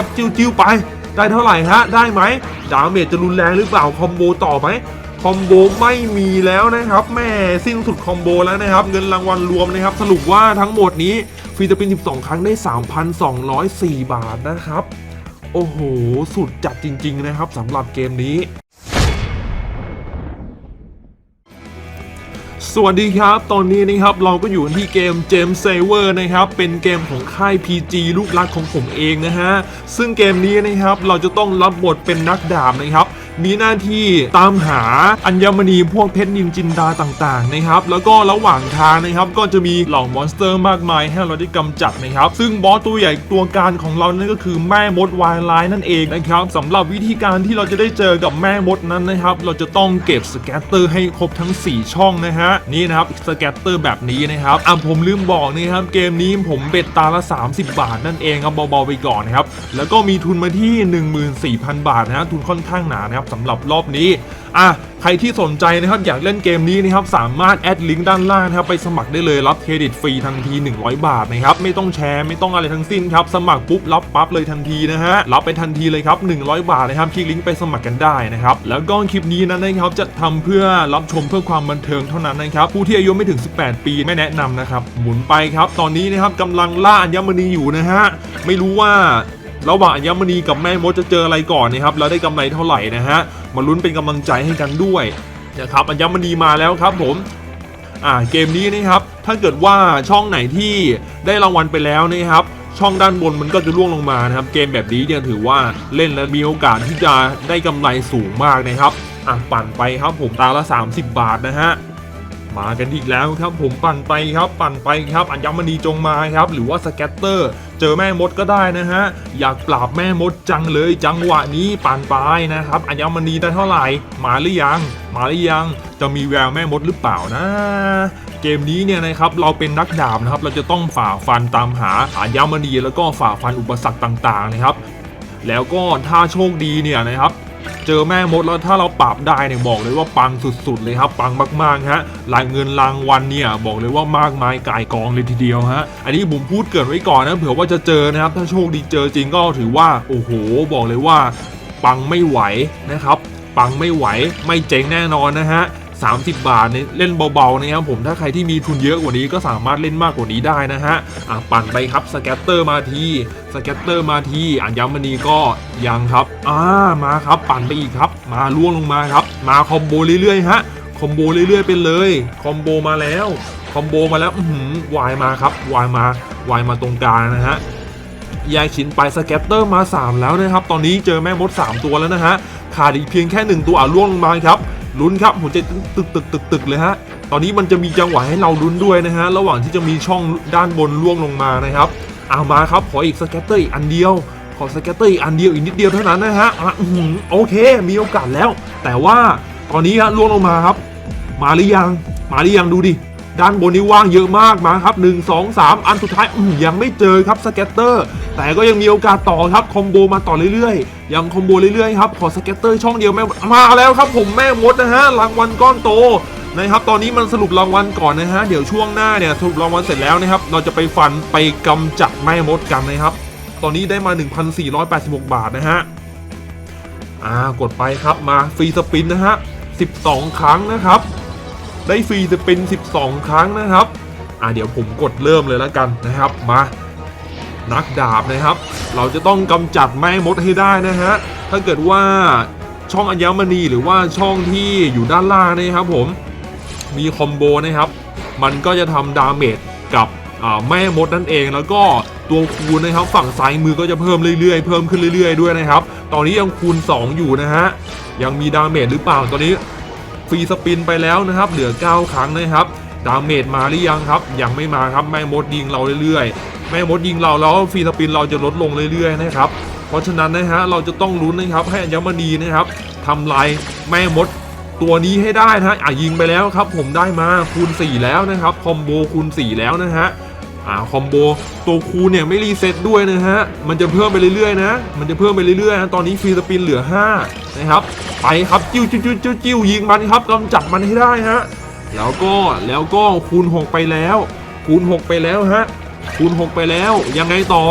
ับจิ้วๆไป ได้เท่าไหร่ฮะ ได้ไหมดาเมจจะรุนแรงหรือเปล่าคอมโบต่อไหมคอมโบไม่มีแล้วนะครับแม่สิ้นสุดคอมโบแล้วนะครับ เงินรางวัลรวมนะครับ สรุปว่าทั้งหมดนี้ฟรีสปิน12 ครั้งได้ 3,204 บาทนะครับ โอ้โห สุดจัดจริง ๆ นะครับสำหรับเกมนี้ สวัสดีครับ ตอนนี้นะครับเราก็อยู่ที่เกม Gem Saver นะครับ เป็นเกมของค่าย PG ลูกรักของผมเองนะฮะ ซึ่งเกมนี้นะครับเราจะต้องรับบทเป็นนักดาบนะครับ มีหน้าที่ตามหาอัญมณีพวกเพชรนินจินดาต่างๆนะครับแล้วก็ระหว่างทางนะครับก็จะมีเหล่ามอนสเตอร์มากมายให้เราได้กำจัดนะครับ ซึ่งบอสตัวใหญ่ตัวการของเรานั่นก็คือแม่มดวายไลน์นั่นเองนะครับสำหรับวิธีการที่เราจะได้เจอกับแม่มดนั้นนะครับ เราจะต้องเก็บสแกตเตอร์ให้ครบทั้ง 4 ช่องนะฮะนี่นะครับสแกตเตอร์แบบนี้นะครับอะผมลืมบอกนะครับเกมนี้ผมเบ็ดตาละ 30 บาทนั่นเองครับเบาๆไปก่อนนะครับแล้วก็มีทุนมาที่ 14,000 บาทนะฮะทุนค่อนข้างหนานะครับสำหรับรอบนี้อะใครที่สนใจนะครับอยากเล่นเกมนี้นะครับสามารถแอดลิงก์ด้านล่างนะครับไปสมัครได้เลยรับเครดิตฟรีทันที 100 บาทนะครับไม่ต้องแชร์ไม่ต้องอะไรทั้งสิ้นครับสมัครปุ๊บรับปั๊บเลยทันทีนะฮะรับไปทันทีเลยครับ 100 บาทนะครับคลิกลิงก์ไปสมัครกันได้นะครับแล้วก็คลิปนี้นั้นนะครับจะทำเพื่อรับชมเพื่อความบันเทิงเท่านั้นนะครับผู้ที่อายุไม่ถึง 18 ปีไม่แนะนำนะครับหมุนไปครับตอนนี้นะครับกำลังล่าอัญมณีอยู่นะฮะไม่รู้ว่า ระหว่างอัญมณีกับแม่มดจะเจออะไรก่อนนะครับแล้วได้กำไรเท่าไหร่นะฮะมาลุ้นเป็นกำลังใจให้กันด้วยนะครับอัญมณีมาแล้วครับผมอ่าเกมนี้นะครับถ้าเกิดว่าช่องไหนที่ได้รางวัลไปแล้วนะครับช่องด้านบนมันก็จะร่วงลงมานะครับเกมแบบนี้เนี่ยถือว่าเล่นแล้วมีโอกาสที่จะได้กำไรสูงมากนะครับอะปั่นไปครับผมตาละ 30 บาทนะฮะ มากันอีกแล้วครับผมปั่นไปครับปั่นไปครับอัญมณีจงมาครับ หรือว่าสแกตเตอร์ เจอแม่มดก็ได้นะฮะอยากปราบแม่มดจังเลยจังหวะนี้ปั่นไปนะครับอัญมณีได้เท่าไหร่ มาหรือยัง มาหรือยังจะมีแววแม่มดหรือเปล่านะเกมนี้เนี่ยนะครับเราเป็นนักดาบนะครับเราจะต้องฝ่าฟันตามหาอัญมณีแล้วก็ฝ่าฟันอุปสรรคต่างๆนะครับ แล้วก็ถ้าโชคดีเนี่ยนะครับ เจอแม่มดแล้วถ้าเราปราบได้เนี่ยบอกเลยว่าปังสุดๆเลยครับปังมากๆฮะรายเงินรางวัลเนี่ยบอกเลยว่ามากมายกายกองเลยทีเดียวฮะอันนี้ผมพูดเกินไว้ก่อนนะเผื่อว่าจะเจอนะครับถ้าโชคดีเจอจริงก็ถือว่าโอ้โห บอกเลยว่าปังไม่ไหวนะครับปังไม่ไหวไม่เจ๊งแน่นอนนะฮะ 30 บาทเนี่ยเล่นเบาๆนะครับผมถ้าใครที่มีทุนเยอะกว่านี้ก็สามารถเล่นมากกว่านี้ได้นะฮะอะปั่นไปครับสแกตเตอร์มาทีสแกตเตอร์มาทีอัญมณีก็ยังครับอ่ามาครับปั่นไปอีกครับ มาล่วงลงมาครับ มาคอมโบเรื่อยๆฮะคอมโบเรื่อยๆไปเลยคอมโบมาแล้วคอมโบมาแล้วอือหือวายมาครับวายมาวายมาตรงกลางนะฮะแยกชิ้นไปสแกตเตอร์มา 3 แล้วนะครับ ตอนนี้เจอแม่มด 3 ตัวแล้วนะฮะขาดอีกเพียงแค่ 1 ตัวอะล่วงลงมาครับ ลุ้นครับหัวใจตึกตึกตึกตึกเลยฮะตอนนี้มันจะมีจังหวะให้เราลุ้นด้วยนะฮะระหว่างที่จะมีช่องด้านบนล่วงลงมานะครับเอามาครับขออีกสแกตเตอร์อีกอันเดียวขอสแกตเตอร์อีกอันเดียวอีกนิดเดียวเท่านั้นนะฮะโอเค มีโอกาสแล้ว แต่ว่าตอนนี้ฮะล่วงลงมาครับ มาหรือยังมาหรือยังดูดิ ด้านบนนี้ว่างเยอะมากมาครับ 1 2 3 อันสุดท้ายยังไม่เจอครับสแกตเตอร์ แต่ก็ยังมีโอกาสต่อครับคอมโบมาต่อเรื่อยๆ ยังคอมโบเรื่อยๆครับขอสแกตเตอร์ช่องเดียวแม่มาแล้วครับ ผมแม่มดนะฮะรางวัลก้อนโตนะครับตอนนี้มันสรุปรางวัลก่อนนะฮะเดี๋ยวช่วงหน้าเนี่ยสรุปรางวัลเสร็จแล้วนะครับเราจะไปฟันไปกำจัดแม่มดกันนะครับ ตอนนี้ได้มา 1,486 บาทนะฮะอ่ากดไปครับมาฟรีสปินนะฮะ12 ครั้งนะครับ ได้ฟรีสปิน 12 ครั้งนะครับ อ่าเดี๋ยวผมกดเริ่มเลยแล้วกันนะครับ มา นักดาบนะครับ เราจะต้องกำจัดแม่มดให้ได้นะฮะ ถ้าเกิดว่าช่องอัญมณีหรือว่าช่องที่อยู่ด้านล่างนะครับผม มีคอมโบนะครับ มันก็จะทำดาเมจกับแม่มดนั่นเอง แล้วก็ตัวคูณนะครับ ฝั่งซ้ายมือก็จะเพิ่มเรื่อยๆ เพิ่มขึ้นเรื่อยๆด้วยนะครับ ตอนนี้ยังคูณ 2 อยู่นะฮะ ยังมีดาเมจหรือเปล่า ตอนนี้ ฟรีสปินไปแล้วนะครับ เหลือ 9 ครั้งนะครับ ดาเมจมาหรือยังครับ ยังไม่มาครับ แม่มดยิงเราเรื่อยๆ แม่มดยิงเราแล้วฟรีสปินเราจะลดลงเรื่อยๆนะครับ เพราะฉะนั้นนะฮะเราจะต้องลุ้นนะครับให้อัญมณีนะครับทำลายแม่มดตัวนี้ให้ได้นะฮะอะยิงไปแล้วครับ ผมได้มาคูณ 4 แล้วนะครับคอมโบคูณ 4 แล้วนะฮะ อ่าคอมโบตัวคูเนี่ยไม่รีเซ็ตด้วยนะฮะ มันจะเพิ่มไปเรื่อยๆนะ มันจะเพิ่มไปเรื่อยๆนะตอนนี้ฟรีสปินเหลือ 5 นะครับ ไปครับจิ้วจิ้วจิ้วจิ้วจิ้วยิงมันครับกำจัดมันให้ได้ฮะ แล้วก็แล้วก็คูณ 6 ไปแล้ว คูณ 6 ไปแล้วฮะ คูณ 6 ไปแล้ว ยังไงต่อ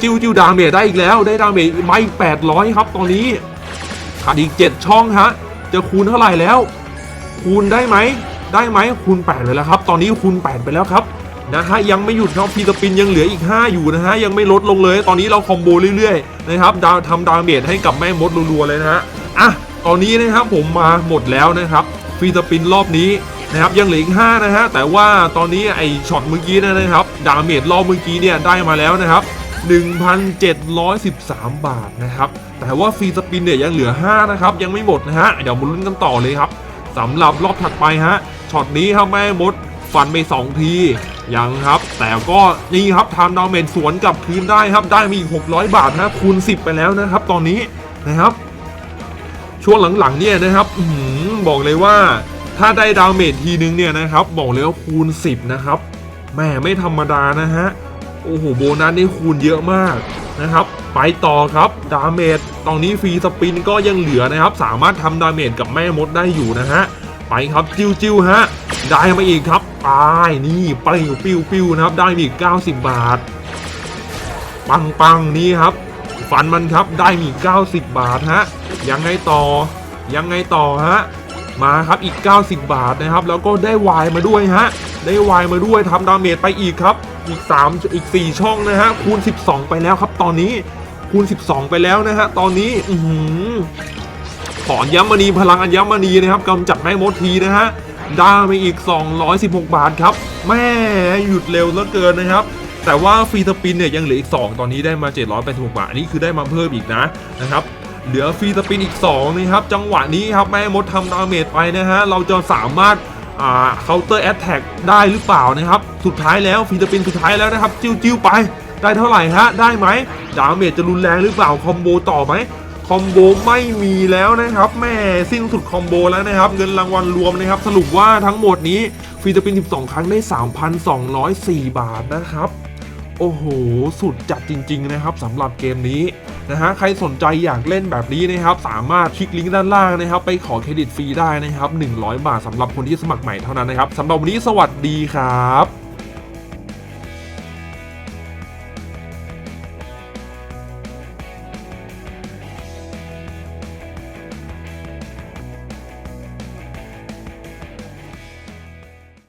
จิ้วจิ้วดาเมจได้อีกแล้ว ได้ดาเมจไม่แปดร้อยครับตอนนี้ขาดอีกเจ็ดช่องฮะ จะคูณเท่าไหร่แล้ว คูณได้ไหม ได้ไหมคูณ 8 ไปแล้วครับ ตอนนี้คูณ 8 ไปแล้วครับ นะฮะยังไม่หยุดครับพีสปินยังเหลืออีก 5 อยู่นะฮะยังไม่ลดลงเลย ตอนนี้เราคอมโบเรื่อยๆนะครับดาวทำดาเมจให้กับแม่มดรัวๆเลยนะฮะอะตอนนี้นะครับผมมาหมดแล้วนะครับฟีสปินรอบนี้นะครับยังเหลืออีก5นะฮะแต่ว่าตอนนี้ไอช็อตเมื่อกี้นยนะครับดาเมจรอบเมื่อกี้เนี่ยได้มาแล้วนะครับ1,713 บาทนะครับแต่ว่าฟรีสปินเนี่ยยังเหลือ 5 นะครับ ยังไม่หมดนะฮะ เดี๋ยวมาลุ้นกันต่อเลยครับสำหรับรอบถัดไปฮะช็อตนี้ครับแม่มดฟันไป 2 ที ยังครับ แต่ก็นี่ครับทำดาเมจสวนกับคืนได้ครับ ได้มีอีก600 บาทนะคูณ 10 ไปแล้วนะครับ ตอนนี้นะครับ ช่วงหลังๆเนี่ยนะครับอบอกเลยว่า ถ้าได้ดาเมจทีนึงเนี่ยนะครับ บอกเลยว่าคูณ 10 นะครับแหม่ไม่ธรรมดานะฮะโอ้โหโบนัสนี่คูณเยอะมากนะครับ ไปต่อครับดาเมจตอนนี้ฟรีสปินก็ยังเหลือนะครับ สามารถทำดาเมจกับแม่มดได้อยู่นะฮะไปครับจิ้วจิ้วฮะ ได้มาอีกครับไปนี่ปิ้วปิ้วปิ้วนะครับ ได้มาอีก 90 บาท ปังปังนี่ครับฟันมันครับได้มี90 บาทฮะยังไงต่อ ยังไงต่อฮะมาครับอีก 90 บาทนะครับ แล้วก็ได้วายมาด้วยฮะได้วายมาด้วยทำดาเมจไปอีกครับ อีก 3 อีก 4 ช่องนะฮะคูณ 12 ไปแล้วครับ ตอนนี้คูณ 12 ไปแล้วนะฮะตอนนี้อือหือขออัญมณีพลังอัญมณีนะครับกำจัดแม่มดทีนะฮะ ได้ไปอีก 216 บาทครับ แม่หยุดเร็วเหลือเกินนะครับ แต่ว่าฟรีสปินเนี่ยยังเหลืออีก 2 ตอนนี้ได้มา 786 บาท อันนี้คือได้มาเพิ่มอีกนะนะครับเหลือฟรีสปินอีก 2 นะครับ จังหวะนี้ครับแม่มดทำดาเมจไปนะฮะ เราจะสามารถอ่าเคาน์เตอร์แอตแทกได้หรือเปล่านะครับ สุดท้ายแล้วฟรีสปินสุดท้ายแล้วนะครับ จิ้วจิ้วไป ได้เท่าไหร่ฮะ ได้ไหมดาเมจจะรุนแรงหรือเปล่า คอมโบต่อไหม คอมโบไม่มีแล้วนะครับแม่สิ้นสุดคอมโบแล้วนะครับ เงินรางวัลรวมนะครับ สรุปว่าทั้งหมดนี้ฟรีสปิน12 ครั้งได้ 3,204 บาทนะครับ โอ้โห สุดจัดจริง ๆ นะครับสำหรับเกมนี้นะฮะใครสนใจอยากเล่นแบบนี้นะครับ สามารถคลิกลิงก์ด้านล่างนะครับ ไปขอเครดิตฟรีได้นะครับ 100 บาทสำหรับคนที่สมัครใหม่เท่านั้นนะครับสำหรับวันนี้สวัสดีครับ